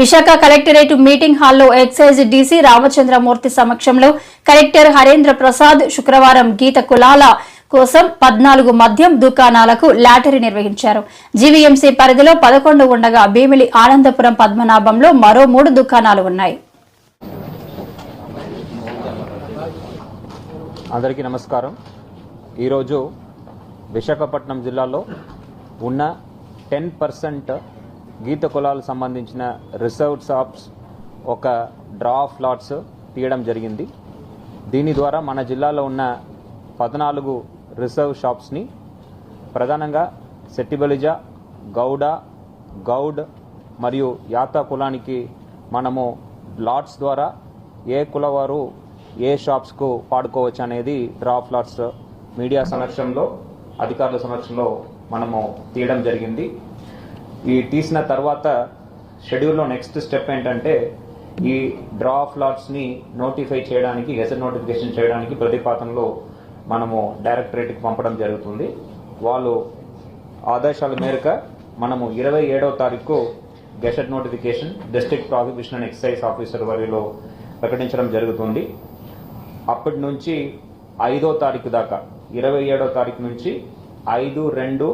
Visakha collectorate meeting హాల్లో excise DC Ramachandramurthy సమక్షంలో collector Harendra Prasad శుక్రవారం గీత కులాల కోసం పద్నాలుగు మద్యం దుకాణాలకు లాటరీ నిర్వహించారు. జీవీఎంసీ పరిధిలో పదకొండు ఉండగా భీమిలి ఆనందపురం పద్మనాభంలో మరో మూడు దుకాణాలు ఉన్నాయి. అందరికీ నమస్కారం. ఈరోజు విశాఖపట్నం జిల్లాలో ఉన్న టెన్ పర్సెంట్ గీత కులాలకు సంబంధించిన రిజర్వ్ షాప్స్ ఒక డ్రా ఆఫ్ లాట్స్ తీయడం జరిగింది. దీని ద్వారా మన జిల్లాలో ఉన్న పద్నాలుగు రిజర్వ్ షాప్స్ని ప్రధానంగా సెట్టిబలిజ గౌడ గౌడ్ మరియు యాత కులానికి మనము లాట్స్ ద్వారా ఏ కులవారు ఏ షాప్స్కు పాడుకోవచ్చు అనేది డ్రా ఆఫ్ లాట్స్ మీడియా సమక్షంలో అధికారుల సమక్షంలో మనము తీయడం జరిగింది. ఈ తీసిన తర్వాత షెడ్యూల్లో నెక్స్ట్ స్టెప్ ఏంటంటే ఈ డ్రా ఆఫ్ లాట్స్ని నోటిఫై చేయడానికి గెజెట్ నోటిఫికేషన్ చేయడానికి ప్రతిపాదనలో మనము డైరెక్టరేట్కి పంపడం జరుగుతుంది. వాళ్ళు ఆదేశాల మేరకు మనము ఇరవై ఏడవ తారీఖు gazette notification district prosecution and excise officer వారిలో ప్రకటించడం జరుగుతుంది. అప్పటి నుంచి ఐదో తారీఖు దాకా ఇరవై ఏడో తారీఖు నుంచి ఐదు రెండు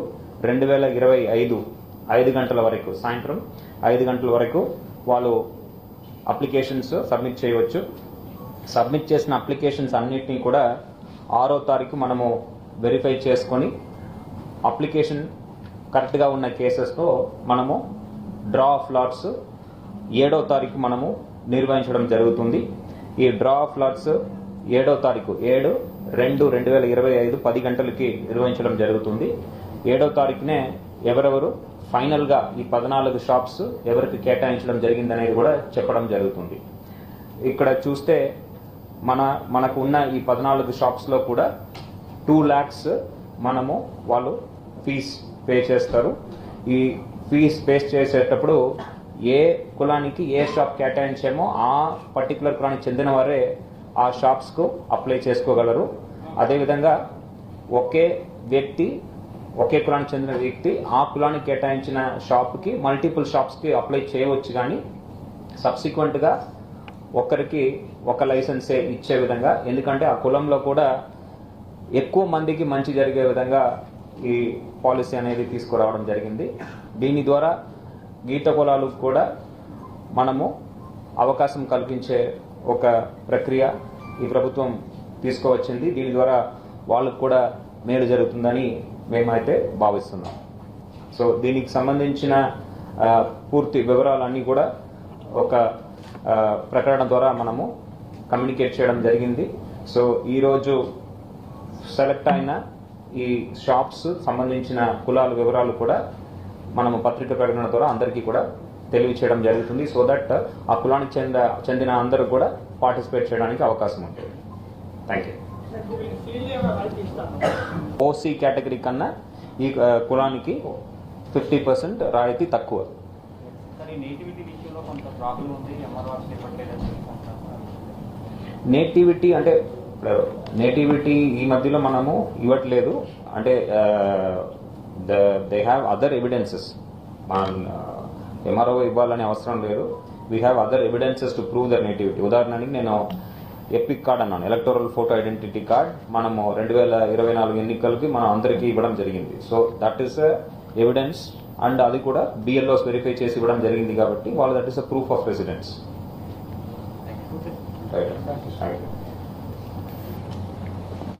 రెండు వేల ఇరవై ఐదు ఐదు గంటల వరకు సాయంత్రం ఐదు గంటల వరకు వాళ్ళు అప్లికేషన్స్ సబ్మిట్ చేయవచ్చు. సబ్మిట్ చేసిన అప్లికేషన్స్ అన్నిటినీ కూడా ఆరో తారీఖు మనము వెరిఫై చేసుకొని అప్లికేషన్ కరెక్ట్గా ఉన్న కేసెస్తో మనము డ్రా ఆఫ్ లాట్స్ ఏడో తారీఖు మనము నిర్వహించడం జరుగుతుంది. ఈ డ్రా ఆఫ్ లాట్స్ ఏడో తారీఖు ఏడు రెండు రెండు వేల ఇరవై ఐదు పది గంటలకి నిర్వహించడం జరుగుతుంది. ఏడో తారీఖునే ఎవరెవరు ఫైనల్గా ఈ పద్నాలుగు షాప్స్ ఎవరికి కేటాయించడం జరిగిందనేది కూడా చెప్పడం జరుగుతుంది. ఇక్కడ చూస్తే మన మనకు ఉన్న ఈ పద్నాలుగు షాప్స్లో కూడా టూ ల్యాక్స్ మనము వాళ్ళు ఫీజ్ పే చేస్తారు. ఈ ఫీజ్ పే చేసేటప్పుడు ఏ కులానికి ఏ షాప్ కేటాయించామో ఆ పర్టికులర్ కులానికి చెందిన వారే ఆ షాప్స్కు అప్లై చేసుకోగలరు. అదేవిధంగా ఒకే వ్యక్తి ఒకే కులానికి చెందిన వ్యక్తి ఆ కులానికి కేటాయించిన షాప్కి మల్టిపుల్ షాప్స్కి అప్లై చేయవచ్చు కానీ సబ్సిక్వెంట్గా ఒకరికి ఒక లైసెన్సే ఇచ్చే విధంగా ఎందుకంటే ఆ కులంలో కూడా ఎక్కువ మందికి మంచి జరిగే విధంగా ఈ పాలసీ అనేది తీసుకురావడం జరిగింది. దీని ద్వారా గీత కులాలకు కూడా మనము అవకాశం కల్పించే ఒక ప్రక్రియ ఈ ప్రభుత్వం తీసుకువచ్చింది. దీని ద్వారా వాళ్ళకు కూడా మేలు జరుగుతుందని మేమైతే భావిస్తున్నాం. సో దీనికి సంబంధించిన పూర్తి వివరాలన్నీ కూడా ఒక ప్రకటన ద్వారా మనము కమ్యూనికేట్ చేయడం జరిగింది. సో ఈరోజు సెలెక్ట్ అయిన ఈ షాప్స్ సంబంధించిన కులాల వివరాలు కూడా మనము పత్రిక ప్రకటన ద్వారా అందరికీ కూడా తెలియచేయడం జరుగుతుంది. సో దట్ ఆ కులానికి చెంద చెందిన అందరూ కూడా పార్టిసిపేట్ చేయడానికి అవకాశం ఉంటుంది. థ్యాంక్ యూ ఓసీ కేటగిరీ కన్నా ఈ కులానికి ఫిఫ్టీ పర్సెంట్ రాయితీ తక్కువ. నేటివిటీ అంటే నేటివిటీ ఈ మధ్యలో మనము ఇవ్వట్లేదు. అంటే they have other evidences. MRO ఇవ్వాలనే అవసరం లేదు. We have other evidences to prove their nativity. ఉదాహరణకి నేను ఎపిక్ కార్డ్ అన్నాను. ఎలక్టోరల్ ఫోటో ఐడెంటిటీ కార్డ్ మనము రెండు వేల ఇరవై నాలుగు ఎన్నికలకి మనం అందరికీ ఇవ్వడం జరిగింది. So that is evidence and అది కూడా బిఎల్ఓస్ వెరిఫై చేసి ఇవ్వడం జరిగింది కాబట్టి వాళ్ళు that is a proof of residence right thank you